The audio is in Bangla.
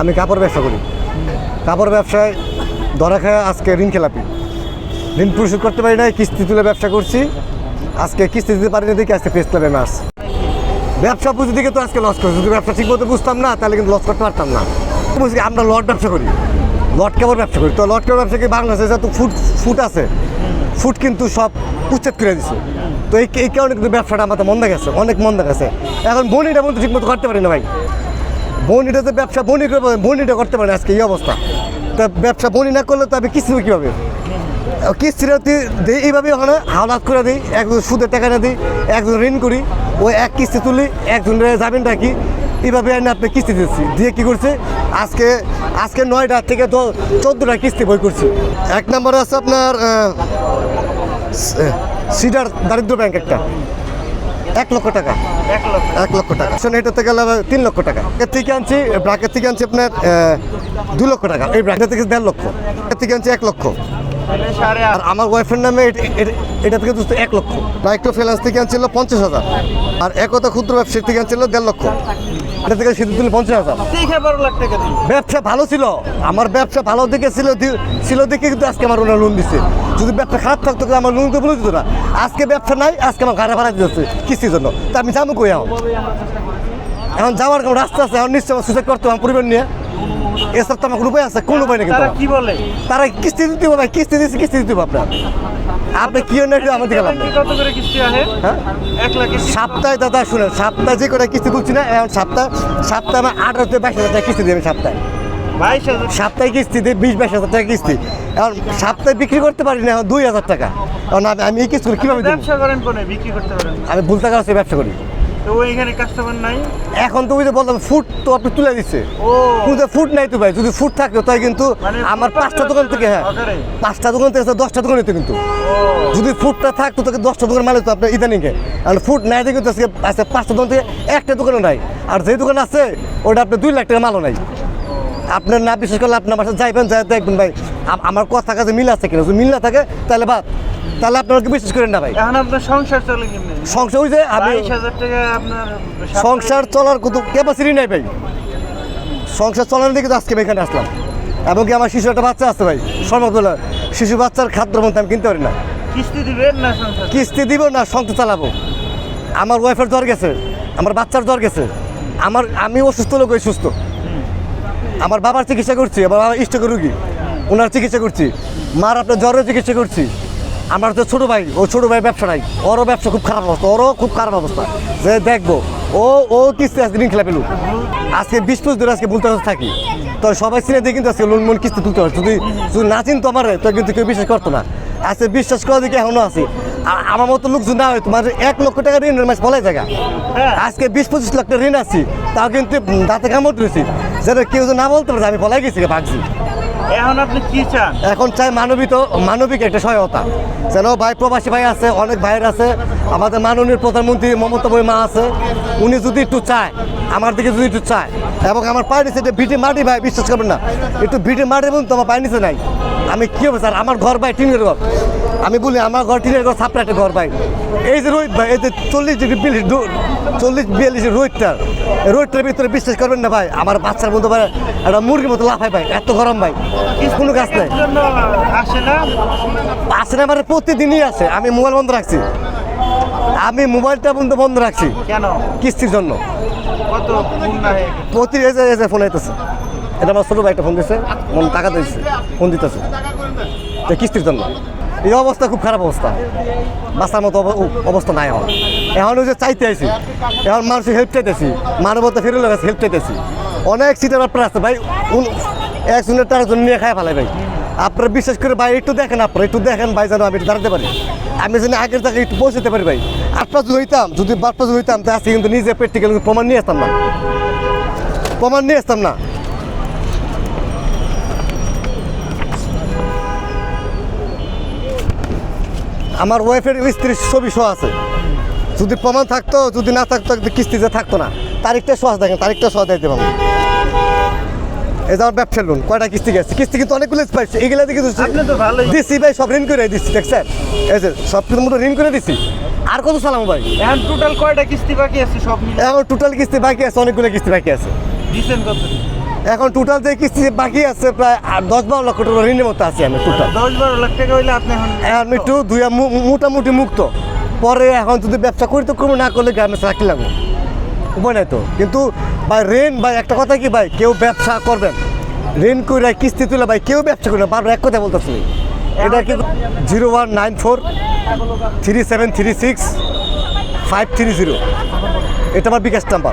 আমি কাপড় ব্যবসা করি। কাপড় ব্যবসায় ধরা খায় আজকে ঋণ খেলাপি। ঋণ পরিশোধ করতে পারি না কিস্তি তুলে ব্যবসা করছি। আজকে কিস্তি দিতে পারি না দেখি আজকে প্রেস ক্লাবে মাস ব্যবসা পুঁজি দিকে তো আজকে লস করছি। যদি ব্যবসা ঠিক মতো বুঝতাম না, তাহলে কিন্তু লস করতে পারতাম না। বুঝলি, আমরা লট ব্যবসা করি। লট কাপড় ব্যবসা করি। তো লট কাপড় ব্যবসা কি বাংলাদেশে যত ফুড ফুড আছে ফুড কিন্তু সব উচ্ছেদ করে দিছে। তো এই কারণে কিন্তু ব্যবসাটা আমাদের মন্দা গেছে, অনেক মন্দা গেছে। এখন বনিটা মতো করতে পারি না ভাই। বনিটা তো ব্যবসা বনি করে বনিটা করতে পারে আজকে, এই অবস্থা। তা ব্যবসা বনি না করলে তো আমি কিস্তি কীভাবে? কিস্তিটা দিই এইভাবে ওখানে হাওলাত করে দিই একজন সুদের টাকা না দিই একজন ঋণ করি ওই এক কিস্তি তুলি একজনের জামিন রাখি, এইভাবে আমি আপনি কিস্তি দিচ্ছি। দিয়ে কী করছে? আজকে আজকে নয়টা থেকে চোদ্দোটা কিস্তি বই করছি। এক নম্বরে আছে আপনার সিডার দারিদ্র ব্যাংক একটা। এক লক্ষ টাকা। এক লক্ষ টাকা। শোন এটাতে গেল তিন লক্ষ টাকা। এর থেকে আনছি ব্রাকের থেকে আনছি আপনার দু লক্ষ টাকা। এই ব্রাকের থেকে দেড় লক্ষ। এর থেকে আনছি এক লক্ষ। আর আমার ওয়াইফের নামে এট- থেকে দোস্ত এক লক্ষ। মাইক্রো ফাইন্যান্স থেকে আনছিল পঞ্চাশ হাজার। আর একতা ক্ষুদ্র ব্যবসায়ী থেকে আনছিল দেড় লক্ষ। এটা থেকে সিদ্ধ তুলি পঞ্চাশ হাজার। ব্যবসা ভালো ছিল। আমার ব্যবসা ভালো দিকে ছিল ছিল দেখে কিন্তু আজকে আমার ওনার লোন দিচ্ছে যদি ব্যবসা খারাপ থাকতো তাহলে আমার লোন তো বলে দিত না। আজকে ব্যবসা নাই আজকে আমার ঘাড়ে ভাড়া দিতেছে কিস্তির জন্য। তা আমি যাব কই এখন? এখন যাওয়ার কোনো রাস্তা আছে এখন নিশ্চয় সুযোগ করতে আমার পরিবার নিয়ে। এসব তো আমার কোনো উপায় আছে কোন উপায় তারা কি বলে? তারা কিস্তি দিতে হবে কিস্তি দিচ্ছে কিস্তি দিতে হবে আপনার। আপনি কি অন্য আমার দিকে। কত করে কিস্তি হ্যাঁ? এক লাখ সপ্তাহে দাদা শুনেন সপ্তাহে যে করে কিস্তি তুলছি না এখন সপ্তাহ সপ্তাহে আমার আঠারো থেকে বাইশ হাজার টাকা কিস্তি বাইশ হাজার। সপ্তাহে কিস্তি দিই বিশ বাইশ হাজার টাকা কিস্তি। এখন সপ্তাহে বিক্রি করতে পারি না এখন দুই হাজার টাকা। এখন আমি আমি এই কিস্তি কীভাবে ব্যবসা করেন কোনে? বিক্রি করতে পারেন। আমি ভুল টাকা ব্যবসা করি। তো এখানে কাস্টমার নাই? এখন তো বললাম ফুড তো আপনি তুলে দিচ্ছে ও। কিন্তু ফুড নাই তো ভাই যদি ফুড থাকে তাই কিন্তু মানে আমার পাঁচটা দোকান থেকে হ্যাঁ। পাঁচটা দোকান থেকে দশটা দোকান হইতো কিন্তু। যদি ফুডটা থাকতো তাকে দশটা দোকান মালিক তো আপনার ইদানিংকে। আর ফুড নাই দেখে তো আজকে আজকে পাঁচটা দোকান থেকে একটা দোকানও নাই। আর যে দোকান আছে ওটা আপনার দুই লাখ টাকা মালও নাই। আপনার না বিশেষ করলে আপনার বাসায় যাইবেন যাই দেখবেন ভাই। আমার কথা কাছে মিল আছে কিনা? যদি মিল না থাকে তাহলে বাদ। তাহলে আপনারা কি বিশ্বাস করেন না ভাই? এখন আপনার সংসার চলে কেমনে? সংসার ওই যে আমি বাইশ হাজার টাকা আপনার সংসার চলার কত ক্যাপাসিটি নাই ভাই। সংসার চলার দিকে তো আজকে আমি এখানে আসলাম। এবং কি আমার শিশু একটা বাচ্চা আছে ভাই? সর্বদলা শিশু বাচ্চার খাদ্য মতো আমি কিনতে পারি না। কিস্তি দিবেন না সংসার? কিস্তি দিব না সংসার চালাবো। আমার ওয়াইফের জ্বর গেছে আমার বাচ্চার জ্বর গেছে। আমার আমি অসুস্থ লোক সুস্থ। আমার বাবার চিকিৎসা করছি আমার বাবা স্ট্রোক রুগী। ওনার চিকিৎসা করছি। মার আপনার জ্বরের চিকিৎসা করছি। আমার তো ছোটো ভাই ও ছোটো ভাই ব্যবসা নাই। ওরও ব্যবসা খুব খারাপ অবস্থা ওরও খুব খারাপ অবস্থা। যে দেখব ও ও কিস্তি আজকে দিন খেলা পেলু আজকে বিশ পঁচিশ ধরে আজকে বলতে থাকি। তো সবাই চিনে দিয়ে কিন্তু আজকে লোন মন কিস্তি তুলতে পারছে। যদি যদি না চিনতো আমার তো কিন্তু কেউ বিশ্বাস করতো না। আজকে বিশ্বাস করা দিকে এখনও আছি। আমার মতো লোক যদি না হয় তোমার এক লক্ষ টাকা ঋণের মাস বলাই জায়গা। হ্যাঁ। আজকে বিশ পঁচিশ লাখ টাকা ঋণ আছি তাও কিন্তু দাঁতে কামড় দিয়েছি যেটা কেউ যদি না বলতে পারে আমি বলাই গেছি ভাগছি এখন আপনি কি চান? এখন চাই মানবিত, মানবিক একটা সহায়তা। যেন ভাই প্রবাসী ভাই আছে, অনেক ভাইয়ের আছে, আমাদের মাননীয় প্রধানমন্ত্রী মমতা বই মা আছে, উনি যদি একটু চায়, আমার দিকে যদি একটু চায়, এবং আমার পায়ের নিচে এটা ভিটে মাটি, ভাই, বিশ্বাস করবেন না, একটু ভিটে মাটি বলুন তো, আমার নিচে নাই। আমি কী হবে, স্যার? আমার ঘর, ভাই, টিনের ঘর। আমি বলি আমার ঘর টিনের ঘর ছাপড়া একটা ঘর ভাই। এই যে রোহিত ভাই এই যে চল্লিশ ডিগ্রি বিয়াল্লিশ চল্লিশ বিয়াল্লিশ রোহিতটার রোহিতটার ভিতরে বিশ্বাস করবেন না ভাই আমার বাচ্চার মতো ভাই একটা মুরগির মতো লাফায় ভাই এত গরম ভাই কোনো কাজ নাই। আসে না মানে প্রতিদিনই আছে আমি মোবাইল বন্ধ রাখছি। আমি মোবাইলটা বন্ধ বন্ধ রাখছি। কেন? কিস্তির জন্য। গেছে? প্রতি এসে ফোন আইতেছে এটা আমার ছোটো ভাইটা ফোন দিচ্ছে টাকা দিচ্ছে ফোন দিতেছে কিস্তির জন্য। এই অবস্থা খুব খারাপ অবস্থা। বাঁচার মতো অব- অবস্থা নাই এখন। এখন যে চাইতে আইছি, এখন মানুষের হেল্প চাইতেছি মানবতা ফিরে লাগাচ্ছে হেল্প চাইতেছি। অনেক সিটের ব্যাপার আছে ভাই একজনের তার জন্য নিয়ে খায় ফেলে ভাই। আপনারা বিশ্বাস করে ভাই, একটু দেখেন আপনারা, একটু দেখেন ভাই, যেন আমি একটু দাঁড়াতে পারি। আমি যেন আগের জায়গায় একটু পৌঁছতে পারি ভাই আটটা যদি হইতাম, যদি বারটা যদি হইতাম, তা আজকে কিন্তু নিজে প্র্যাকটিক্যাল প্রমাণ নিয়ে আসতাম না। প্রমাণ নিয়ে আসতাম না। আমার ওয়াইফের স্ত্রীর ছবি শো আছে। যদি প্রমাণ থাকতো যদি না থাকতো কিস্তিতে থাকতো না। তারিখটা সহজ দেখেন তারিখটা সহজ দিতে পারব এই যে আমার ব্যবসার লোন কয়টা কিস্তি গেছে? কিস্তি কিন্তু অনেকগুলো পাইছে এগুলো দিকে দিচ্ছি ভাই সব ঋণ করে দিচ্ছি দেখছেন? এই যে সব কিছু মতো ঋণ করে দিচ্ছি আর কত চালামো ভাই? এখন টোটাল কয়টা কিস্তি বাকি আছে সব এখন টোটাল কিস্তি বাকি আছে অনেকগুলো কিস্তি বাকি আছে। দিচ্ছেন কত? এখন টোটাল যে কিস্তি বাকি আছে প্রায় দশ বারো লক্ষ টাকা ঋণের মতো আছে আমি টোটাল দশ বারো লাখ টাকা হইলে আপনি এখন একটু দুই মোটামুটি মুক্ত। পরে এখন যদি ব্যবসা করি তো করব না করলে গ্রামে চাকরি লাগবে? উপায় নাই তো। কিন্তু ভাই ঋণ ভাই একটা কথা কি ভাই কেউ ব্যবসা করবেন ঋণ করে কিস্তি তুলে ভাই কেউ ব্যবসা করবে না। বারবার এক কথা বলতেছি। এটা কি zero one nine four three seven three six five three zero. এটা আমার বিকাশ নাম্বার।